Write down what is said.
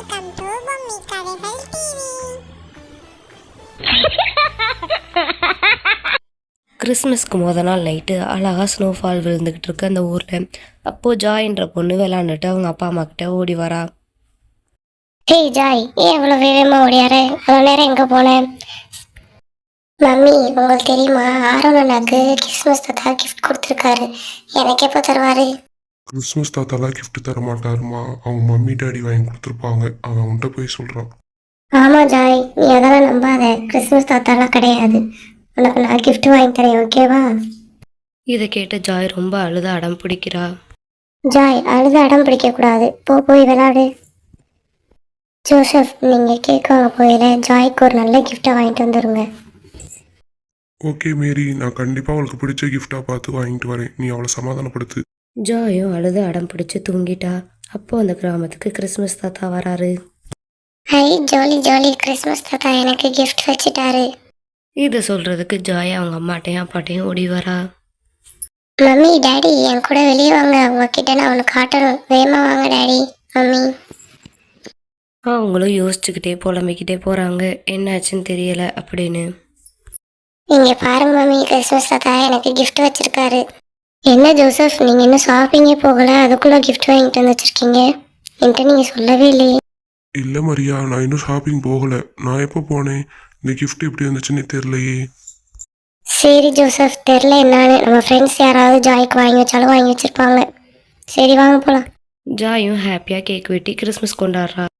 Welcome to Bommi கதைகள் TV கிறிஸ்மஸ்க்கு முத நாள் நைட்டு அழகாக ஸ்னோஃபால் விழுந்துக்கிட்டு இருக்கு அந்த ஊரில். அப்போது ஜாயின்ற பொண்ணு விளாண்டுட்டு அவங்க அப்பா அம்மா கிட்ட ஓடி வரா. ஹேய் ஜாய் ஏன் இவ்வளோ வேகமாக ஓடியார? அவ்வளோ நேரம் எங்கே போனேன் மம்மி உங்களுக்கு தெரியுமா ஆரோன் அண்ணாக்கு கிறிஸ்மஸ் தாத்தா கிஃப்ட் கொடுத்துருக்காரு. எனக்கு எப்போ தருவாரு? கிறிஸ்மஸ் தாத்தாலாம் gift தர மாட்டாருமா அவங்க மம்மி டாடி வாங்கி கொடுத்துருப்பாங்க. அவன் உன்கிட்ட போய் சொல்கிறான் ஆமாம் ஜாய். நீ அதெல்லாம் நம்பாத. கிறிஸ்மஸ் தாத்தாலாம் கிடையாது. உனக்கு நான் gift வாங்கி தரேன் ஓகேவா இதை கேட்டு ஜாய் ரொம்ப அழுத அடம் பிடிக்கிறா. ஜாய் அழுது அடம் பிடிக்கக்கூடாது. போ போய் விளாடு. ஜோசப் நீங்கள் கேக் வாங்க போயில ஜாய்க்கு ஒரு நல்ல கிஃப்டை வாங்கிட்டு வந்துருங்க. Okay Mary. நான் கண்டிப்பாக அவளுக்கு பிடிச்ச கிஃப்டாக பார்த்து வாங்கிட்டு வரேன். நீ அவளை சமாதானப்படுத்து. ஜாயும் அழுது அடம் பிடிச்சி தூங்கிட்டா. அப்போ அந்த கிராமத்துக்கு கிறிஸ்மஸ் தாத்தா வராரு. ஹை ஜாலி ஜாலி கிறிஸ்மஸ் தாத்தா எனக்கு gift வச்சுட்டாரு. இதை சொல்கிறதுக்கு ஜாய் அவங்க அம்மாட்டையும் அப்பாட்டையும் ஓடி வரா. மம்மி டாடி என் கூட வெளியே வாங்க. உங்ககிட்ட நான் ஒன்று காட்டணும். வேகமா வாங்க டாடி மம்மி. அவங்களும் யோசிச்சுக்கிட்டே புலம்பிக்கிட்டே போகிறாங்க என்னாச்சுன்னு தெரியல அப்படின்னு. இங்க பாருங்க மம்மி. கிறிஸ்மஸ் தாத்தா எனக்கு gift வச்சிருக்காரு. என்ன ஜோசப் நீங்க இன்னும் ஷாப்பிங்கே போகல. அதுக்குள்ள gift வாங்கிட்டு வந்து வச்சிருக்கீங்க. என்கிட்ட நீங்க சொல்லவே இல்லையே. இல்லை மரியா நான் இன்னும் ஷாப்பிங் போகலை. நான் எப்போ போனேன்? இந்த gift எப்படி வந்துச்சுன்னு தெரியலையே. சரி ஜோசப் தெரில என்னன்னு. நம்ம ஃப்ரெண்ட்ஸ் யாராவது ஜாய்க்கு வாங்கி வச்சாலும் வாங்கி வச்சிருப்பாங்க. சரி வாங்க போலாம். ஜாயும் ஹாப்பியாக கேக் வெட்டி கிறிஸ்மஸ் கொண்டாடுறா.